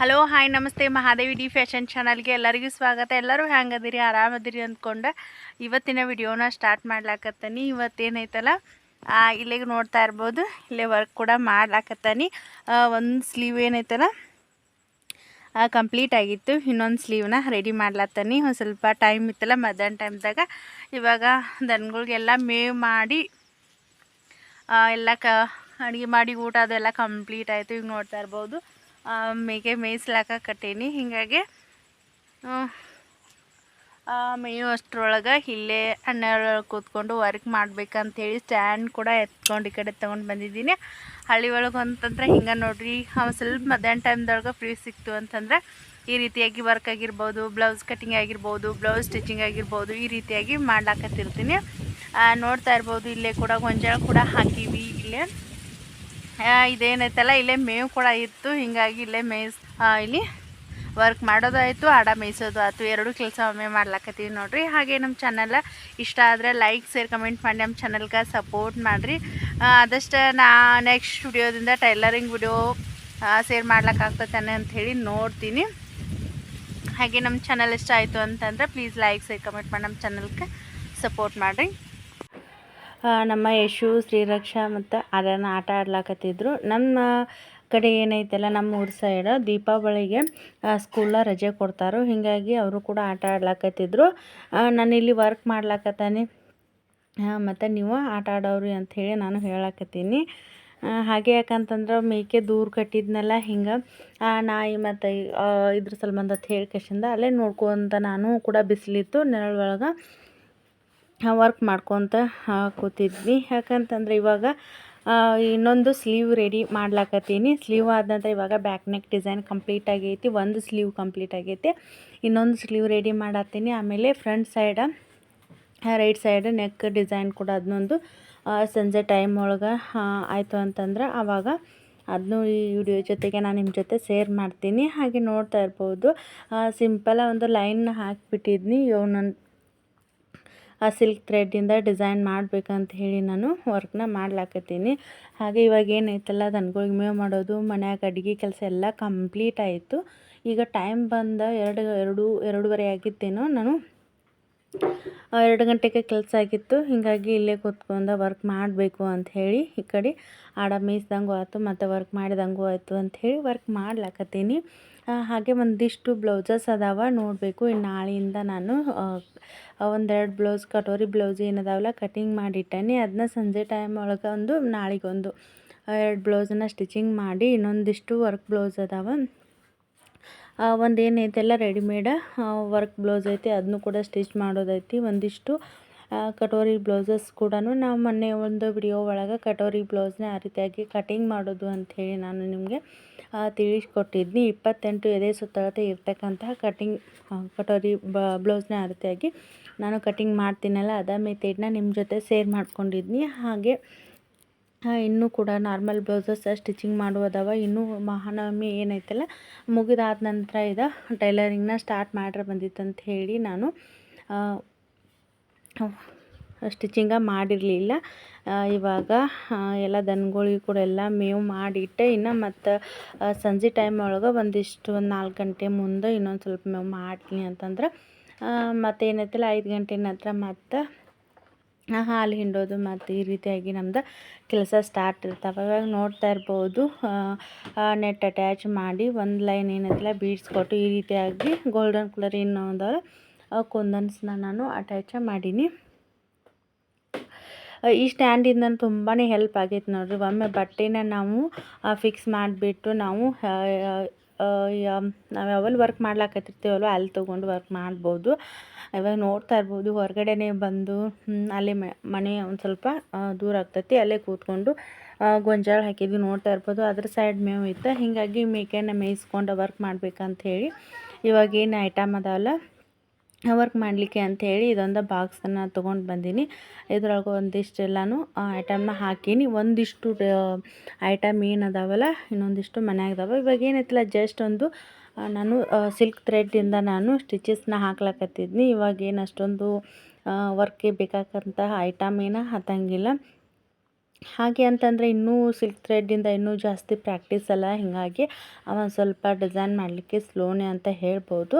Hello hi ನಮಸ್ತೆ, Mahadevi D fashion ಚಾನಲ್ಗೆ ಎಲ್ಲರಿಗೂ ಸ್ವಾಗತ. ಎಲ್ಲರೂ ಹ್ಯಾಂಗದಿರಿ ಆರಾಮದಿರಿ ಅಂದ್ಕೊಂಡು. ಇವತ್ತಿನ ವಿಡಿಯೋನ ಸ್ಟಾರ್ಟ್ ಮಾಡ್ಲಾಕತ್ತೀನಿ. ಇವತ್ತೇನೈತಲ್ಲ ಇಲ್ಲಿಗೆ ನೋಡ್ತಾ ಇರ್ಬೋದು. ಇಲ್ಲೇ ವರ್ಕ್ ಕೂಡ ಮಾಡ್ಲಾಕತ್ತೀನಿ. ಒಂದು ಸ್ಲೀವ್ ಏನೈತಲ್ಲ ಕಂಪ್ಲೀಟ್ ಆಗಿತ್ತು. ಇನ್ನೊಂದು ಸ್ಲೀವ್ನ ರೆಡಿ ಮಾಡ್ಲತ್ತಾನಿ. ಒಂದು ಸ್ವಲ್ಪ ಟೈಮ್ ಇತ್ತಲ್ಲ, ಮಧ್ಯಾಹ್ನ ಟೈಮ್ದಾಗ ಇವಾಗ ದನಗಳಿಗೆಲ್ಲ ಮೇವ್ ಮಾಡಿ ಎಲ್ಲ ಕ, ಅಡುಗೆ ಮಾಡಿ ಊಟ ಅದೆಲ್ಲ ಕಂಪ್ಲೀಟ್ ಆಯಿತು. ಈಗ ನೋಡ್ತಾ ಇರ್ಬೋದು. ಮೇಗೆ ಮೇಯಿಸ್ಲಾಕ ಕಟ್ಟೀನಿ. ಹೀಗಾಗಿ ಮೇಯು ಅಷ್ಟರೊಳಗೆ ಇಲ್ಲೇ ಹನ್ನೆರಡು ಕೂತ್ಕೊಂಡು ವರ್ಕ್ ಮಾಡ್ಬೇಕಂತೇಳಿ ಸ್ಟ್ಯಾಂಡ್ ಕೂಡ ಎತ್ಕೊಂಡು ಈ ಕಡೆ ತೊಗೊಂಡು ಬಂದಿದ್ದೀನಿ. ಹಳ್ಳಿ ಒಳಗೆ ಅಂತಂದ್ರೆ ಹಿಂಗೆ ನೋಡ್ರಿ, ಅವ ಸ್ವಲ್ಪ ಮಧ್ಯಾಹ್ನ ಟೈಮ್ದೊಳಗೆ ಫ್ರೀ ಸಿಕ್ತು ಅಂತಂದ್ರೆ ಈ ರೀತಿಯಾಗಿ ವರ್ಕ್ ಆಗಿರ್ಬೋದು, ಬ್ಲೌಸ್ ಕಟ್ಟಿಂಗ್ ಆಗಿರ್ಬೋದು, ಬ್ಲೌಸ್ ಸ್ಟಿಚಿಂಗ್ ಆಗಿರ್ಬೋದು ಈ ರೀತಿಯಾಗಿ ಮಾಡ್ಲಾಕತ್ತಿರ್ತೀನಿ. ನೋಡ್ತಾ ಇರ್ಬೋದು, ಇಲ್ಲೇ ಕೂಡ ಗೊಂಜಾಳ ಕೂಡ ಹಾಕೀವಿ, ಇಲ್ಲೇ. ಇದೇನೈತಲ್ಲ, ಇಲ್ಲೇ ಮೇವು ಕೂಡ ಇತ್ತು, ಹೀಗಾಗಿ ಇಲ್ಲೇ ಮೇಯ್ಸ್ ಇಲ್ಲಿ ವರ್ಕ್ ಮಾಡೋದಾಯಿತು ಆಡ ಮೇಯಿಸೋದು ಆಯ್ತು. ಎರಡು ಕೆಲಸ ಒಮ್ಮೆ ಮಾಡ್ಲಾಕತ್ತೀವಿ ನೋಡ್ರಿ. ಹಾಗೆ ನಮ್ಮ ಚಾನಲ್ ಇಷ್ಟ ಆದರೆ ಲೈಕ್ ಶೇರ್ ಕಮೆಂಟ್ ಮಾಡಿ ನಮ್ಮ ಚಾನಲ್ಗೆ ಸಪೋರ್ಟ್ ಮಾಡಿರಿ. ಆದಷ್ಟು ನಾ ನೆಕ್ಸ್ಟ್ ವಿಡಿಯೋದಿಂದ ಟೈಲರಿಂಗ್ ವಿಡಿಯೋ ಶೇರ್ ಅಂತ ಅಂಥೇಳಿ ನೋಡ್ತೀನಿ. ಹಾಗೆ ನಮ್ಮ ಚಾನಲ್ ಇಷ್ಟ ಆಯಿತು ಅಂತಂದ್ರೆ ಪ್ಲೀಸ್ ಲೈಕ್ ಶೇರ್ ಕಮೆಂಟ್ ಮಾಡಿ ನಮ್ಮ ಚಾನಲ್ಗೆ ಸಪೋರ್ಟ್ ಮಾಡಿರಿ. ನಮ್ಮ ಯಶು, ಶ್ರೀರಕ್ಷಾ ಮತ್ತು ಅದನ್ನು ಆಟ ಆಡ್ಲಾಕತ್ತಿದ್ರು. ನಮ್ಮ ಕಡೆ ಏನೈತಲ್ಲ ನಮ್ಮ ಊರ ಸೈಡ ದೀಪಾವಳಿಗೆ ಸ್ಕೂಲ ರಜೆ ಕೊಡ್ತಾರೋ. ಹೀಗಾಗಿ ಅವರು ಕೂಡ ಆಟ ಆಡ್ಲಾಕತ್ತಿದ್ರು. ನಾನಿಲ್ಲಿ ವರ್ಕ್ ಮಾಡ್ಲಾಕತ್ತಾನೆ. ಮತ್ತು ನೀವು ಆಟ ಆಡೋರಿ ಅಂಥೇಳಿ ನಾನು ಹೇಳಕತ್ತೀನಿ. ಹಾಗೆ ಯಾಕಂತಂದ್ರೆ ಮೇಕೆ ದೂರ ಕಟ್ಟಿದ್ನಲ್ಲ, ಹಿಂಗೆ ನಾಯಿ ಮತ್ತು ಇದ್ರ ಸಲ್ಬಂದ ಅಂತ ಅಲ್ಲೇ ನೋಡ್ಕೊಂತ ನಾನು ಕೂಡ ಬಿಸಿಲಿತ್ತು ನೆರಳೊಳಗೆ ವರ್ಕ್ ಮಾಡ್ಕೊತ ಕೂತಿದ್ವಿ. ಯಾಕಂತಂದ್ರೆ ಇವಾಗ ಇನ್ನೊಂದು ಸ್ಲೀವ್ ರೆಡಿ ಮಾಡ್ಲಾಕತ್ತೀನಿ. ಸ್ಲೀವ್ ಆದ ನಂತರ ಇವಾಗ ಬ್ಯಾಕ್ ನೆಕ್ ಡಿಸೈನ್ ಕಂಪ್ಲೀಟ್ ಆಗೈತಿ. ಒಂದು ಸ್ಲೀವ್ ಕಂಪ್ಲೀಟ್ ಆಗೈತಿ. ಇನ್ನೊಂದು ಸ್ಲೀವ್ ರೆಡಿ ಮಾಡತ್ತೀನಿ. ಆಮೇಲೆ front side right side neck design ಕೂಡ ಅದನ್ನೊಂದು ಸಂಜೆ ಟೈಮ್ ಒಳಗೆ ಆಯಿತು ಅಂತಂದ್ರೆ ಆವಾಗ ಅದನ್ನು ಈ ವಿಡಿಯೋ ಜೊತೆಗೆ ನಾನು ನಿಮ್ಮ ಜೊತೆ ಶೇರ್ ಮಾಡ್ತೀನಿ. ಹಾಗೆ ನೋಡ್ತಾ ಇರ್ಬೋದು. ಸಿಂಪಲ್ ಒಂದು ಲೈನ್ ಹಾಕಿಬಿಟ್ಟಿದ್ನಿ. ನನ್ನ ಆ ಸಿಲ್ಕ್ ಥ್ರೆಡ್ಡಿಂದ ಡಿಸೈನ್ ಮಾಡ್ಬೇಕಂತ ಹೇಳಿ ನಾನು ವರ್ಕ್ನ ಮಾಡ್ಲಾಕತ್ತೀನಿ. ಹಾಗೆ ಇವಾಗ ಏನೈತಲ್ಲ ದನಗಳಿಗೆ ಮೇವು ಮಾಡೋದು, ಮನ್ಯಾಗ ಅಡುಗೆ ಕೆಲಸ ಎಲ್ಲ ಕಂಪ್ಲೀಟ್ ಆಯಿತು. ಈಗ ಟೈಮ್ ಬಂದ ಎರಡು ಎರಡು, ಎರಡೂವರೆ ಆಗಿತ್ತೇನೋ, ನಾನು ಎರಡು ಗಂಟೆಗೆ ಕೆಲಸ ಆಗಿತ್ತು. ಹೀಗಾಗಿ ಇಲ್ಲೇ ಕೂತ್ಕೊಂಡ ವರ್ಕ್ ಮಾಡಬೇಕು ಅಂತ ಹೇಳಿ ಈ ಕಡೆ ಆಡ ಮೇಯ್ಸ್ದಂಗೂ ಆಯ್ತು, ಮತ್ತು ವರ್ಕ್ ಮಾಡಿದಂಗೂ ಆಯಿತು ಅಂಥೇಳಿ ವರ್ಕ್ ಮಾಡ್ಲಾಕತ್ತೀನಿ. ಹಾಗೆ ಒಂದಿಷ್ಟು ಬ್ಲೌಸಸ್ ಅದಾವ ನೋಡಬೇಕು. ಇನ್ನು ನಾಳೆಯಿಂದ ನಾನು ಒಂದೆರಡು ಬ್ಲೌಸ್ ಕಟೋರಿ ಬ್ಲೌಸ್ ಏನದಾವಲ್ಲ ಕಟಿಂಗ್ ಮಾಡಿಟ್ಟೇನಿ. ಅದನ್ನ ಸಂಜೆ ಟೈಮ್ ಒಳಗೆ ಒಂದು ನಾಳೆಗೊಂದು ಎರಡು ಬ್ಲೌಸನ್ನ ಸ್ಟಿಚಿಂಗ್ ಮಾಡಿ ಇನ್ನೊಂದಿಷ್ಟು ವರ್ಕ್ ಬ್ಲೌಸ್ ಅದಾವ. ಒಂದು ಏನೈತೆಲ್ಲ ರೆಡಿಮೇಡ ವರ್ಕ್ ಬ್ಲೌಸ್ ಐತಿ. ಅದನ್ನು ಕೂಡ ಸ್ಟಿಚ್ ಮಾಡೋದೈತಿ. ಒಂದಿಷ್ಟು ಕಟೋರಿ ಬ್ಲೌಸಸ್ ಕೂಡ ನಾವು ಮೊನ್ನೆ ಒಂದು ವಿಡಿಯೋ ಒಳಗೆ ಕಟೋರಿ ಬ್ಲೌಸ್ನ ಆ ರೀತಿಯಾಗಿ ಕಟಿಂಗ್ ಮಾಡೋದು ಅಂಥೇಳಿ ನಾನು ನಿಮಗೆ ತಿಳಿಸ್ಕೊಟ್ಟಿದ್ನಿ. ಇಪ್ಪತ್ತೆಂಟು ಎದೆ ಸುತ್ತಳತೆ ಇರ್ತಕ್ಕಂತಹ ಕಟಿಂಗ್ ಕಟೋರಿ ಬ್ಲೌಸ್ನ ಆ ರೀತಿಯಾಗಿ ನಾನು ಕಟಿಂಗ್ ಮಾಡ್ತೀನಲ್ಲ, ಅದ ಮೆಥೇಡ್ನ ನಿಮ್ಮ ಜೊತೆ ಸೇರ್ ಮಾಡ್ಕೊಂಡಿದ್ನಿ. ಹಾಗೆ ಇನ್ನೂ ಕೂಡ ನಾರ್ಮಲ್ ಬ್ಲೌಸಸ್ ಸ್ಟಿಚಿಂಗ್ ಮಾಡುವುದವ. ಇನ್ನೂ ಮಹಾನವಮಿ ಏನೈತಲ್ಲ, ಮುಗಿದಾದ ನಂತರ ಇದು ಟೈಲರಿಂಗ್ನ ಸ್ಟಾರ್ಟ್ ಮಾಡ್ರೆ ಬಂದಿತ್ತು ಅಂತ ಹೇಳಿ ನಾನು ಸ್ಟಿಚಿಂಗ ಮಾಡಿರಲಿಲ್ಲ. ಇವಾಗ ಎಲ್ಲ ದನಗಳಿಗೆ ಕೂಡ ಎಲ್ಲ ಮೇವು ಮಾಡಿಟ್ಟೆ. ಇನ್ನು ಮತ್ತು ಸಂಜೆ ಟೈಮ್ ಒಳಗೆ ಒಂದಿಷ್ಟು ಒಂದು ನಾಲ್ಕು ಗಂಟೆ ಮುಂದೆ ಇನ್ನೊಂದು ಸ್ವಲ್ಪ ಮೇವು ಮಾಡ್ತೀನಿ ಅಂತಂದ್ರೆ ಮತ್ತು ಏನೈತಲ್ಲ, ಐದು ಗಂಟೆ ನಂತರ ಮತ್ತು ಹಾಲು ಹಿಂಡೋದು ಮತ್ತು ಈ ರೀತಿಯಾಗಿ ನಮ್ದು ಕೆಲಸ ಸ್ಟಾರ್ಟ್ ಇರ್ತಾವೆ. ಇವಾಗ ನೋಡ್ತಾ ಇರ್ಬೋದು ನೆಟ್ ಅಟ್ಯಾಚ್ ಮಾಡಿ ಒಂದು ಲೈನ್ ಏನೈತಲ್ಲ ಬೀಡ್ಸ್ ಕೊಟ್ಟು ಈ ರೀತಿಯಾಗಿ ಗೋಲ್ಡನ್ ಕಲರ್ ಇನ್ನೊಂದು ಕುಂದನ್ಸ್ನ ನಾನು ಅಟ್ಯಾಚ ಮಾಡೀನಿ. ಈ ಸ್ಟ್ಯಾಂಡಿಂದ ತುಂಬಾ ಹೆಲ್ಪ್ ಆಗೈತೆ ನೋಡ್ರಿ. ಒಮ್ಮೆ ಬಟ್ಟೆನ ನಾವು ಫಿಕ್ಸ್ ಮಾಡಿಬಿಟ್ಟು ನಾವು ನಾವು ಯಾವಲ್ಲಿ ವರ್ಕ್ ಮಾಡ್ಲಾಕತ್ತಿರ್ತೀವಲ್ವ, ಅಲ್ಲಿ ತೊಗೊಂಡು ವರ್ಕ್ ಮಾಡ್ಬೋದು. ಇವಾಗ ನೋಡ್ತಾ ಇರ್ಬೋದು, ಹೊರಗಡೆನೇ ಬಂದು ಅಲ್ಲಿ ಮನೆ ಒಂದು ಸ್ವಲ್ಪ ದೂರ ಆಗ್ತೈತಿ, ಅಲ್ಲೇ ಕೂತ್ಕೊಂಡು ಗೊಂಜಾಳ ಹಾಕಿದ್ವಿ, ನೋಡ್ತಾ ಇರ್ಬೋದು. ಅದ್ರ ಸೈಡ್ ಮೇವು ಇತ್ತು. ಹೀಗಾಗಿ ಮೇಕೆನ ಮೇಯಿಸ್ಕೊಂಡು ವರ್ಕ್ ಮಾಡ್ಬೇಕಂತ ಹೇಳಿ ಇವಾಗ ಏನು ಐಟಮ್ ಅದಾವಲ್ಲ ವರ್ಕ್ ಮಾಡಲಿಕ್ಕೆ ಅಂಥೇಳಿ ಇದೊಂದು ಬಾಕ್ಸನ್ನು ತೊಗೊಂಡು ಬಂದೀನಿ. ಇದ್ರೊಳಗೆ ಒಂದಿಷ್ಟು ಎಲ್ಲನೂ ಐಟಮ್ನ ಹಾಕೀನಿ. ಒಂದಿಷ್ಟು ಐಟಮ್ ಏನು ಅದಾವಲ್ಲ, ಇನ್ನೊಂದಿಷ್ಟು ಮನೆಯಾಗದಾವ ಇವಾಗ ಏನೈತಿಲ್ಲ ಜಸ್ಟ್ ಒಂದು ನಾನು ಸಿಲ್ಕ್ ಥ್ರೆಡ್ಡಿಂದ ನಾನು ಸ್ಟಿಚಸ್ನ ಹಾಕ್ಲಕತ್ತಿದ್ನಿ. ಇವಾಗ ಏನು ಅಷ್ಟೊಂದು ವರ್ಕಿಗೆ ಬೇಕಾಗಂತಹ ಐಟಮ್ ಏನು ಹತ್ತಂಗಿಲ್ಲ ಹಾಗೆ ಅಂತಂದರೆ ಇನ್ನೂ ಸಿಲ್ಕ್ ಥ್ರೆಡ್ಡಿಂದ ಇನ್ನೂ ಜಾಸ್ತಿ ಪ್ರಾಕ್ಟೀಸ್ ಅಲ್ಲ. ಹೀಗಾಗಿ ಒಂದು ಸ್ವಲ್ಪ ಡಿಸೈನ್ ಮಾಡಲಿಕ್ಕೆ ಸ್ಲೋನೇ ಅಂತ ಹೇಳ್ಬೋದು.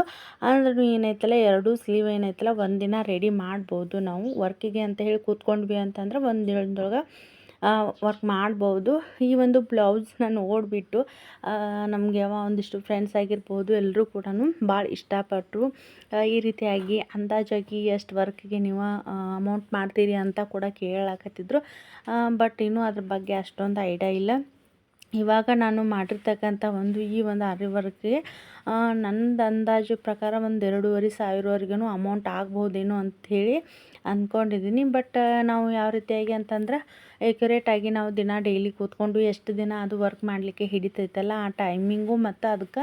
ಅಂದ್ರೂ ಏನೈತಲ್ಲ, ಎರಡೂ ಸ್ಲೀವ್ ಏನೈತಲ್ಲ, ಒಂದಿನ ರೆಡಿ ಮಾಡ್ಬೋದು ನಾವು. ವರ್ಕಿಗೆ ಅಂತ ಹೇಳಿ ಕೂತ್ಕೊಂಡ್ವಿ ಅಂತಂದ್ರೆ ಒಂದು ದಿನದೊಳಗೆ ವರ್ಕ್ ಮಾಡ್ಬೋದು. ಈ ಒಂದು ಬ್ಲೌಸ್ನ ನೋಡಿಬಿಟ್ಟು ನಮಗೆ ಒಂದಿಷ್ಟು ಫ್ರೆಂಡ್ಸ್ ಆಗಿರ್ಬೋದು ಎಲ್ಲರೂ ಕೂಡ ಭಾಳ ಇಷ್ಟಪಟ್ಟರು ಈ ರೀತಿಯಾಗಿ ಅಂದಾಜಾಗಿ ಎಷ್ಟು ವರ್ಕ್ಗೆ ನೀವು ಅಮೌಂಟ್ ಮಾಡ್ತೀರಿ ಅಂತ ಕೂಡ ಕೇಳಾಕತ್ತಿದ್ರು. ಬಟ್ ಇನ್ನೂ ಅದ್ರ ಬಗ್ಗೆ ಅಷ್ಟೊಂದು ಐಡಿಯಾ ಇಲ್ಲ. ಇವಾಗ ನಾನು ಮಾಡಿರ್ತಕ್ಕಂಥ ಒಂದು ಈ ಒಂದು ಆರಿ ವರ್ಕ್ಗೆ ನಂದು ಅಂದಾಜು ಪ್ರಕಾರ ಒಂದು ಎರಡೂವರೆ ಸಾವಿರವರೆಗೂ ಅಮೌಂಟ್ ಆಗ್ಬೋದೇನೋ ಅಂಥೇಳಿ ಅಂದ್ಕೊಂಡಿದ್ದೀನಿ ಬಟ್ ನಾವು ಯಾವ ರೀತಿಯಾಗಿ ಅಂತಂದ್ರೆ ಆಗಿ ನಾವು ದಿನ ಡೈಲಿ ಕೂತ್ಕೊಂಡು ಎಷ್ಟು ದಿನ ಅದು ವರ್ಕ್ ಮಾಡಲಿಕ್ಕೆ ಹಿಡಿತೈತಲ್ಲ, ಆ ಟೈಮಿಂಗು ಮತ್ತು ಅದಕ್ಕೆ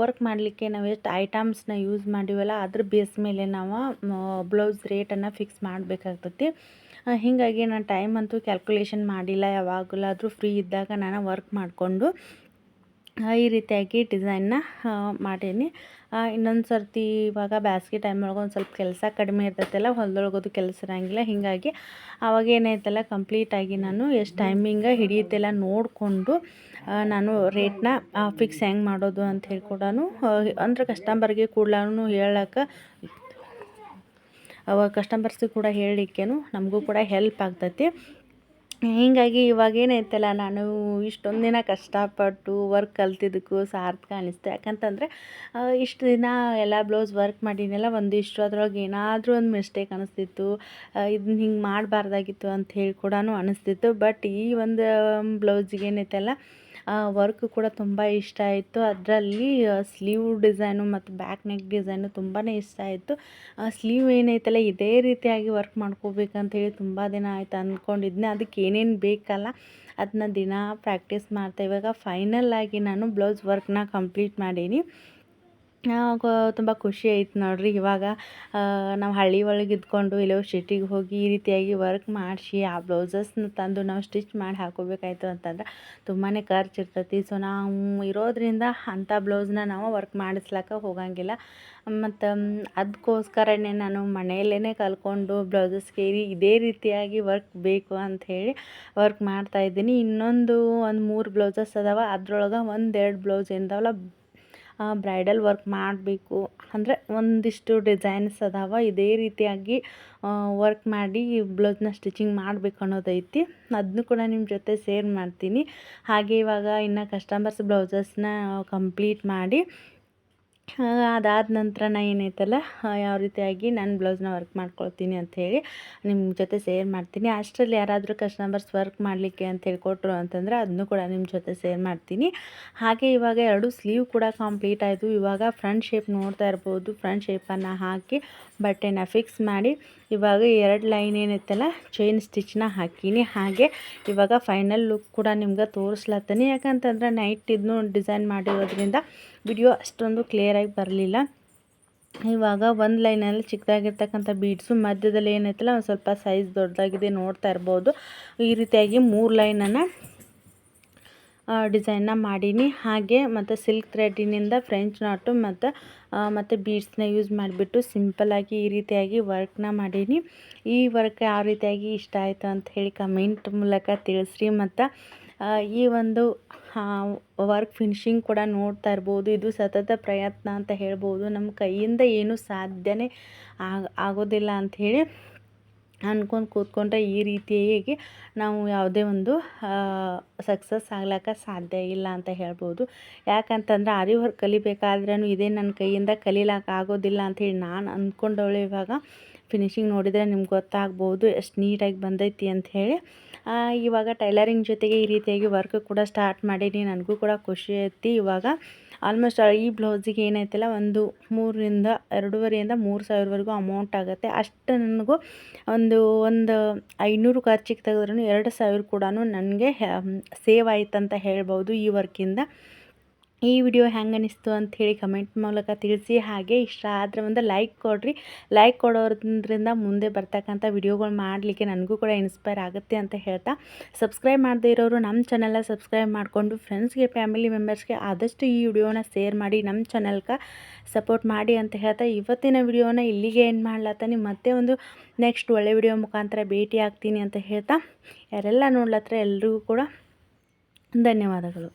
ವರ್ಕ್ ಮಾಡಲಿಕ್ಕೆ ನಾವು ಎಷ್ಟು ಐಟಮ್ಸ್ನ ಯೂಸ್ ಮಾಡಿವಲ್ಲ, ಅದ್ರ ಬೇಸ್ ಮೇಲೆ ನಾವು ಬ್ಲೌಸ್ ರೇಟನ್ನು ಫಿಕ್ಸ್ ಮಾಡಬೇಕಾಗ್ತೈತಿ. ಹೀಗಾಗಿ ನಾನು ಟೈಮ್ ಅಂತೂ ಕ್ಯಾಲ್ಕುಲೇಷನ್ ಮಾಡಿಲ್ಲ, ಯಾವಾಗಲಾದರೂ ಫ್ರೀ ಇದ್ದಾಗ ನಾನು ವರ್ಕ್ ಮಾಡಿಕೊಂಡು ಈ ರೀತಿಯಾಗಿ ಡಿಸೈನ್ನ ಮಾಡೀನಿ. ಇನ್ನೊಂದು ಸರ್ತಿ ಇವಾಗ ಬ್ಯಾಸ್ಗೆ ಟೈಮ್ ಒಳಗೆ ಒಂದು ಸ್ವಲ್ಪ ಕೆಲಸ ಕಡಿಮೆ ಇರ್ತೈತಲ್ಲ, ಹೊಲ್ದೊಳಗೋದು ಕೆಲಸ ಇರೋಂಗಿಲ್ಲ. ಹೀಗಾಗಿ ಆವಾಗ ಏನಾಯ್ತಲ್ಲ ಕಂಪ್ಲೀಟಾಗಿ ನಾನು ಎಷ್ಟು ಟೈಮಿಂಗ ಹಿಡಿಯುತ್ತೆಲ್ಲ ನೋಡಿಕೊಂಡು ನಾನು ರೇಟ್ನ ಫಿಕ್ಸ್ ಹೆಂಗೆ ಮಾಡೋದು ಅಂತ ಹೇಳಿ ಕೂಡ ಅಂದ್ರೆ ಕಸ್ಟಮರ್ಗೆ ಕೂಡ್ಲೂ ಹೇಳಕ್ಕೆ ಅವಾಗ ಕಸ್ಟಮರ್ಸಿಗೆ ಕೂಡ ಹೇಳಲಿಕ್ಕೇನು ನಮಗೂ ಕೂಡ ಹೆಲ್ಪ್ ಆಗ್ತೈತಿ. ಹೀಗಾಗಿ ಇವಾಗ ಏನೈತಲ್ಲ, ನಾನು ಇಷ್ಟೊಂದು ದಿನ ಕಷ್ಟಪಟ್ಟು ವರ್ಕ್ ಕಲ್ತಿದ್ದಕ್ಕೂ ಸಾರ್ಥಕ ಅನಿಸ್ತು. ಯಾಕಂತಂದರೆ ಇಷ್ಟು ದಿನ ಎಲ್ಲ ಬ್ಲೌಸ್ ವರ್ಕ್ ಮಾಡಿನೆಲ್ಲ ಒಂದಿಷ್ಟು ಅದ್ರೊಳಗೆ ಏನಾದರೂ ಒಂದು ಮಿಸ್ಟೇಕ್ ಅನಿಸ್ತಿತ್ತು. ಇದನ್ನ ಹಿಂಗೆ ಮಾಡಬಾರ್ದಾಗಿತ್ತು ಅಂತ ಹೇಳಿ ಕೂಡ ಅನಿಸ್ತಿತ್ತು. ಬಟ್ ಈ ಒಂದು ಬ್ಲೌಸಿಗೆ ಏನೈತಲ್ಲ ವರ್ಕ್ ಕೂಡ ತುಂಬ ಇಷ್ಟ ಆಯಿತು. ಅದರಲ್ಲಿ ಸ್ಲೀವ್ ಡಿಸೈನು ಮತ್ತು ಬ್ಯಾಕ್ ನೆಕ್ ಡಿಸೈನು ತುಂಬಾ ಇಷ್ಟ ಆಯಿತು. ಸ್ಲೀವ್ ಏನೈತಲ್ಲ, ಇದೇ ರೀತಿಯಾಗಿ ವರ್ಕ್ ಮಾಡ್ಕೋಬೇಕಂತ ಹೇಳಿ ತುಂಬ ದಿನ ಆಯಿತು ಅಂದ್ಕೊಂಡಿದ್ದೆ ಅದಕ್ಕೆ ಏನೇನು ಬೇಕಲ್ಲ ಅದನ್ನ ದಿನ ಪ್ರಾಕ್ಟೀಸ್ ಮಾಡ್ತಾ ಇವಾಗ ಫೈನಲ್ ಆಗಿ ನಾನು ಬ್ಲೌಸ್ ವರ್ಕ್ನ ಕಂಪ್ಲೀಟ್ ಮಾಡೀನಿ. ತುಂಬ ಖುಷಿ ಆಯ್ತು ನೋಡಿರಿ. ಇವಾಗ ನಾವು ಹಳ್ಳಿ ಒಳಗೆ ಇದ್ಕೊಂಡು ಇಲ್ಲೋ ಸಿಟಿಗೆ ಹೋಗಿ ಈ ರೀತಿಯಾಗಿ ವರ್ಕ್ ಮಾಡಿಸಿ, ಆ ಬ್ಲೌಸಸ್ನ ತಂದು ನಾವು ಸ್ಟಿಚ್ ಮಾಡಿ ಹಾಕೋಬೇಕಾಯ್ತು ಅಂತಂದ್ರೆ ತುಂಬಾ ಖರ್ಚು ಇರ್ತೈತಿ. ಸೊ ನಾವು ಇರೋದ್ರಿಂದ ಅಂಥ ಬ್ಲೌಸ್ನ ನಾವು ವರ್ಕ್ ಮಾಡಿಸ್ಲಿಕ್ಕೆ ಹೋಗಂಗಿಲ್ಲ. ಮತ್ತು ಅದಕ್ಕೋಸ್ಕರನೇ ನಾನು ಮನೆಯಲ್ಲೇ ಕಲ್ತ್ಕೊಂಡು ಬ್ಲೌಸಸ್ಗೆ ಇದೇ ರೀತಿಯಾಗಿ ವರ್ಕ್ ಬೇಕು ಅಂಥೇಳಿ ವರ್ಕ್ ಮಾಡ್ತಾಯಿದ್ದೀನಿ ಇನ್ನೊಂದು ಒಂದು ಮೂರು ಬ್ಲೌಸಸ್ ಅದಾವ. ಅದ್ರೊಳಗೆ ಒಂದೆರಡು ಬ್ಲೌಸ್ ಏನದವಲ್ಲ ಬ್ರೈಡಲ್ ವರ್ಕ್ ಮಾಡಬೇಕು. ಅಂದರೆ ಒಂದಿಷ್ಟು ಡಿಸೈನ್ಸ್ ಅದಾವ. ಇದೇ ರೀತಿಯಾಗಿ ವರ್ಕ್ ಮಾಡಿ ಬ್ಲೌಸ್ನ ಸ್ಟಿಚಿಂಗ್ ಮಾಡಬೇಕು ಅನ್ನೋದೈತಿ. ಅದನ್ನು ಕೂಡ ನಿಮ್ಮ ಜೊತೆ ಸೇರ್ ಮಾಡ್ತೀನಿ. ಹಾಗೆ ಇವಾಗ ಇನ್ನು ಕಸ್ಟಮರ್ಸ್ ಬ್ಲೌಸಸ್ನ ಕಂಪ್ಲೀಟ್ ಮಾಡಿ ಅದಾದ ನಂತರ ನಾ ಏನೈತಲ್ಲ ಯಾವ ರೀತಿಯಾಗಿ ನಾನು ಬ್ಲೌಸ್ನ ವರ್ಕ್ ಮಾಡ್ಕೊಳ್ತೀನಿ ಅಂಥೇಳಿ ನಿಮ್ಮ ಜೊತೆ ಸೇರ್ ಮಾಡ್ತೀನಿ. ಅಷ್ಟರಲ್ಲಿ ಯಾರಾದರೂ ಕಸ್ಟಮರ್ಸ್ ವರ್ಕ್ ಮಾಡಲಿಕ್ಕೆ ಅಂತ ಹೇಳ್ಕೊಟ್ರು ಅಂತಂದರೆ ಅದನ್ನು ಕೂಡ ನಿಮ್ಮ ಜೊತೆ ಸೇರ್ ಮಾಡ್ತೀನಿ. ಹಾಗೆ ಇವಾಗ ಎರಡು ಸ್ಲೀವ್ ಕೂಡ ಕಂಪ್ಲೀಟ್ ಆಯಿತು. ಇವಾಗ ಫ್ರಂಟ್ ಶೇಪ್ ನೋಡ್ತಾ ಇರ್ಬೋದು. ಫ್ರಂಟ್ ಶೇಪನ್ನು ಹಾಕಿ ಬಟ್ಟೆನ ಫಿಕ್ಸ್ ಮಾಡಿ ಇವಾಗ ಎರಡು ಲೈನ್ ಏನೈತಲ್ಲ ಚೈನ್ ಸ್ಟಿಚ್ನ ಹಾಕೀನಿ. ಹಾಗೆ ಇವಾಗ ಫೈನಲ್ ಲುಕ್ ಕೂಡ ನಿಮ್ಗೆ ತೋರಿಸ್ಲತ್ತೀನಿ. ಯಾಕಂತಂದ್ರೆ ನೈಟ್ ಇದನ್ನು ಡಿಸೈನ್ ಮಾಡಿರೋದ್ರಿಂದ ವಿಡಿಯೋ ಅಷ್ಟೊಂದು ಕ್ಲಿಯರಾಗಿ ಬರಲಿಲ್ಲ. ಇವಾಗ ಒಂದು ಲೈನಲ್ಲಿ ಚಿಕ್ಕದಾಗಿರ್ತಕ್ಕಂಥ ಬೀಡ್ಸು ಮಧ್ಯದಲ್ಲಿ ಏನೈತಲ್ಲ ಒಂದು ಸ್ವಲ್ಪ ಸೈಜ್ ದೊಡ್ಡದಾಗಿದೆ ನೋಡ್ತಾ ಇರ್ಬೋದು. ಈ ರೀತಿಯಾಗಿ ಮೂರು ಲೈನನ್ನು ಡಿಸೈನ್ನ ಮಾಡೀನಿ. ಹಾಗೆ ಮತ್ತು ಸಿಲ್ಕ್ ಥ್ರೆಡ್ಡಿನಿಂದ ಫ್ರೆಂಚ್ ನಾಟು ಮತ್ತು ಮತ್ತು ಬೀಡ್ಸ್ನ ಯೂಸ್ ಮಾಡಿಬಿಟ್ಟು ಸಿಂಪಲಾಗಿ ಈ ರೀತಿಯಾಗಿ ವರ್ಕ್ನ ಮಾಡೀನಿ. ಈ ವರ್ಕ್ ಯಾವ ರೀತಿಯಾಗಿ ಇಷ್ಟ ಆಯಿತು ಅಂತ ಹೇಳಿ ಕಮೆಂಟ್ ಮೂಲಕ ತಿಳಿಸ್ರಿ. ಮತ್ತು ಈ ಒಂದು ವರ್ಕ್ ಫಿನಿಶಿಂಗ್ ಕೂಡ ನೋಡ್ತಾ ಇರ್ಬೋದು. ಇದು ಸತತ ಪ್ರಯತ್ನ ಅಂತ ಹೇಳ್ಬೋದು. ನಮ್ಮ ಕೈಯಿಂದ ಏನೂ ಸಾಧ್ಯನೇ ಆಗೋದಿಲ್ಲ ಅಂಥೇಳಿ ಅನ್ಕೊಂಡು ಕೂತ್ಕೊಂಡ್ರೆ ಈ ರೀತಿಯಾಗಿ ನಾವು ಯಾವುದೇ ಒಂದು ಸಕ್ಸಸ್ ಆಗ್ಲಿಕ್ಕೆ ಸಾಧ್ಯ ಇಲ್ಲ ಅಂತ ಹೇಳ್ಬೋದು. ಯಾಕಂತಂದ್ರೆ ಆರಿ ವರ್ಕ್ ಕಲಿಬೇಕಾದ್ರೂ ಇದೇ ನನ್ನ ಕೈಯಿಂದ ಕಲೀಲಕ್ಕೆ ಆಗೋದಿಲ್ಲ ಅಂಥೇಳಿ ನಾನು ಅಂದ್ಕೊಂಡವಳು ಇವಾಗ ಫಿನಿಶಿಂಗ್ ನೋಡಿದರೆ ನಿಮ್ಗೆ ಗೊತ್ತಾಗ್ಬೋದು ಎಷ್ಟು ನೀಟಾಗಿ ಬಂದೈತಿ ಅಂಥೇಳಿ ಇವಾಗ ಟೈಲರಿಂಗ್ ಜೊತೆಗೆ ಈ ರೀತಿಯಾಗಿ ವರ್ಕ್ ಕೂಡ ಸ್ಟಾರ್ಟ್ ಮಾಡೀನಿ. ನನಗೂ ಕೂಡ ಖುಷಿ ಐತಿ. ಇವಾಗ ಆಲ್ಮೋಸ್ಟ್ ಈ ಬ್ಲೌಸಿಗೆ ಏನೈತಲ್ಲ, ಒಂದು ಮೂರರಿಂದ, ಎರಡೂವರೆಯಿಂದ ಮೂರು ಸಾವಿರವರೆಗೂ ಅಮೌಂಟ್ ಆಗುತ್ತೆ. ಅಷ್ಟು ನನಗೂ ಒಂದು ಒಂದು ಐನೂರು ಖರ್ಚಿಗೆ ತೆಗೆದ್ರೂ ಎರಡು ಸಾವಿರ ಕೂಡ ನನಗೆ ಸೇವ್ ಆಯ್ತು ಅಂತ ಹೇಳ್ಬೋದು ಈ ವರ್ಕಿಂದ ಈ ವಿಡಿಯೋ ಹೆಂಗೆ ಅನಿಸ್ತು ಅಂಥೇಳಿ ಕಮೆಂಟ್ ಮೂಲಕ ತಿಳಿಸಿ. ಹಾಗೆ ಇಷ್ಟ ಆದರೆ ಒಂದು ಲೈಕ್ ಕೊಡ್ರಿ. ಲೈಕ್ ಕೊಡೋದ್ರಿಂದ ಮುಂದೆ ಬರ್ತಕ್ಕಂಥ ವಿಡಿಯೋಗಳು ಮಾಡಲಿಕ್ಕೆ ನನಗೂ ಕೂಡ ಇನ್ಸ್ಪೈರ್ ಆಗುತ್ತೆ ಅಂತ ಹೇಳ್ತಾ. ಸಬ್ಸ್ಕ್ರೈಬ್ ಮಾಡದೇ ಇರೋರು ನಮ್ಮ ಚಾನಲ್ನ ಸಬ್ಸ್ಕ್ರೈಬ್ ಮಾಡಿಕೊಂಡು ಫ್ರೆಂಡ್ಸ್ಗೆ, ಫ್ಯಾಮಿಲಿ ಮೆಂಬರ್ಸ್ಗೆ ಆದಷ್ಟು ಈ ವಿಡಿಯೋನ ಶೇರ್ ಮಾಡಿ, ನಮ್ಮ ಚಾನಲ್ಗೆ ಸಪೋರ್ಟ್ ಮಾಡಿ ಅಂತ ಹೇಳ್ತಾ. ಇವತ್ತಿನ ವಿಡಿಯೋನ ಇಲ್ಲಿಗೆ ಏನು ಮಾಡ್ಲತ್ತಾನೆ. ಮತ್ತೆ ಒಂದು ನೆಕ್ಸ್ಟ್ ಒಳ್ಳೆ ವಿಡಿಯೋ ಮುಖಾಂತರ ಭೇಟಿ ಆಗ್ತೀನಿ ಅಂತ ಹೇಳ್ತಾ. ಯಾರೆಲ್ಲ ನೋಡ್ಲತ್ರ ಎಲ್ರಿಗೂ ಕೂಡ ಧನ್ಯವಾದಗಳು.